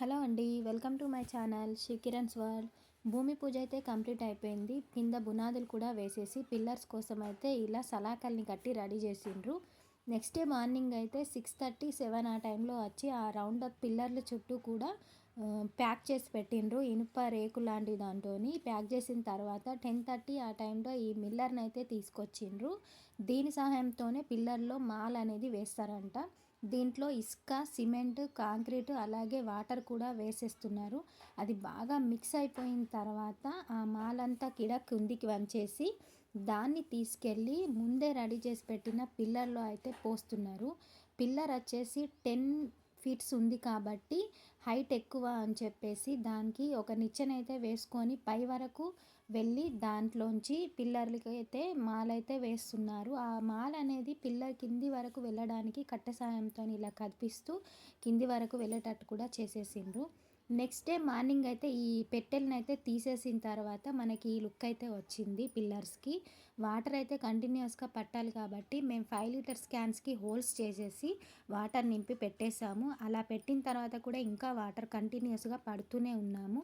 Hello అండి welcome to my channel Kiran's world. భూమి పూజ అయితే కంప్లీట్ అయిపోయింది. కింద బునాదులు కూడా వేసేసి పిల్లర్స్ కోసం అయితే ఇలా సలాకల్ని కట్టి రెడీ చేసిండ్రు. నెక్స్ట్ డే మార్నింగ్ అయితే సిక్స్ థర్టీ సెవెన్ ఆ టైంలో వచ్చి ఆ రౌండ్ అప్ పిల్లర్ల చుట్టూ కూడా ప్యాక్ చేసి పెట్టిండ్రు. ఇనుప రేకు లాంటి దాంతో ప్యాక్ చేసిన తర్వాత టెన్ థర్టీ ఆ టైంలో ఈ మిల్లర్ని అయితే తీసుకొచ్చిండ్రు. దీని సహాయంతోనే పిల్లర్లో మాల్ అనేది వేస్తారంట. దీంట్లో ఇసుక సిమెంట్ కాంక్రీట్ అలాగే వాటర్ కూడా వేసేస్తున్నారు. అది బాగా మిక్స్ అయిపోయిన తర్వాత ఆ మాలంతా కిడ కిందికి వంచేసి దాన్ని తీసుకెళ్ళి ముందే రెడీ చేసి పెట్టిన పిల్లర్లో అయితే పోస్తున్నారు. పిల్లర్ వచ్చేసి టెన్ ఫీట్స్ ఉంది కాబట్టి హైట్ ఎక్కువ అని చెప్పేసి దానికి ఒక నిచ్చెనైతే వేసుకొని పై వరకు వెళ్ళి దాంట్లోంచి పిల్లర్లకి అయితే మాలైతే అయితే వేస్తున్నారు. ఆ మాల్ అనేది పిల్లర్ కింది వరకు వెళ్ళడానికి కట్టె సాయంతో ఇలా కదిపిస్తూ కింది వరకు వెళ్ళేటట్టు కూడా చేసేసిండ్రు. నెక్స్ట్ డే మార్నింగ్ అయితే ఈ పెట్టెలను అయితే తీసేసిన తర్వాత మనకి ఈ లుక్ అయితే వచ్చింది పిల్లర్స్కి. వాటర్ అయితే కంటిన్యూస్గా పట్టాలి కాబట్టి మేము ఫైవ్ లీటర్స్ క్యాన్స్కి హోల్స్ చేసేసి వాటర్ నింపి పెట్టేశాము. అలా పెట్టిన తర్వాత కూడా ఇంకా వాటర్ కంటిన్యూస్గా పడుతూనే ఉన్నాము.